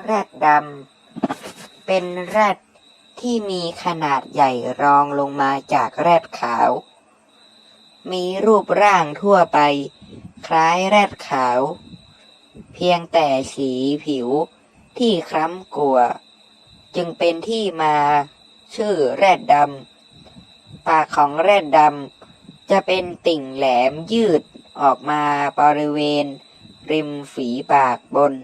แรดดำ เป็นแรดที่มีขนาดใหญ่รองลงมาจากแรดขาว มีรูปร่างทั่วไป คล้ายแรดขาว เพียงแต่สีผิวที่คล้ำกลัว จึงเป็นที่มาชื่อแรดดำ ปากของแรดดำจะเป็นติ่งแหลมยืดออกมาบริเวณ ริมฝีปากบน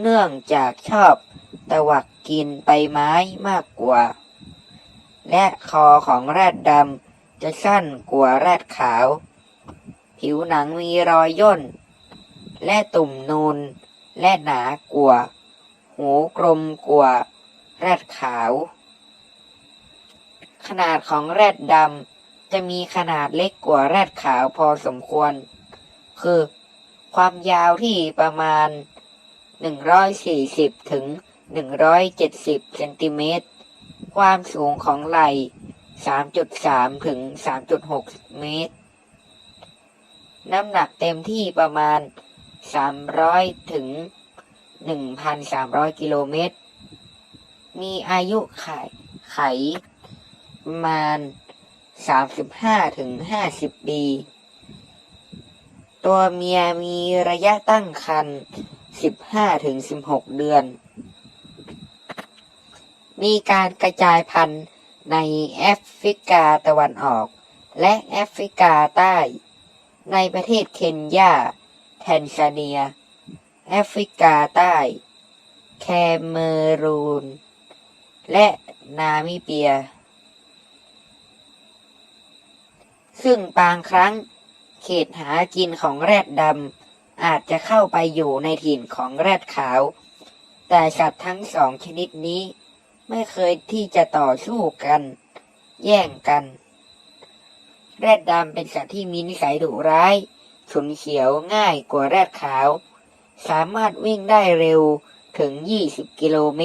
เนื่องจากชอบตะวักกินใบไม้มากกว่า และคอของแรดดำจะสั้นกว่าแรดขาว ผิวหนังมีรอยย่น และตุ่มนูน และหนากว่า หูกลมกว่า แรดขาว ขนาดของแรดดำจะมีขนาดเล็กกว่าแรดขาวพอสมควร คือความยาวที่ประมาณ 140ถึง170เซนติเมตร ความสูงของไหล่ 3.3 ถึง 3.6 เมตร น้ำหนักเต็มที่ประมาณ 300 ถึง 1,300 กิโลเมตร มีอายุไขไขประมาณ 35 ถึง 50 ปี ตัวเมียมีระยะตั้งครรภ์ 15ถึง16เดือน มีการกระจายพันธุ์ในแอฟริกาตะวันออก และแอฟริกาใต้ ในประเทศเคนยา แทนซาเนีย แอฟริกาใต้ แคเมรูน และนามิเบีย ซึ่งบางครั้งเขตหากินของแรดดำ อาจจะเข้าไปอยู่ในถิ่นของแรดขาว แต่สัตว์ทั้งสองชนิดนี้ ไม่เคยที่จะต่อสู้กัน แย่งกัน แรดดำเป็นสัตว์ที่มีนิสัยดุร้ายฉุนเฉียวง่ายกว่าแรดขาว สามารถวิ่งได้เร็วถึง 20 กิโลเมตร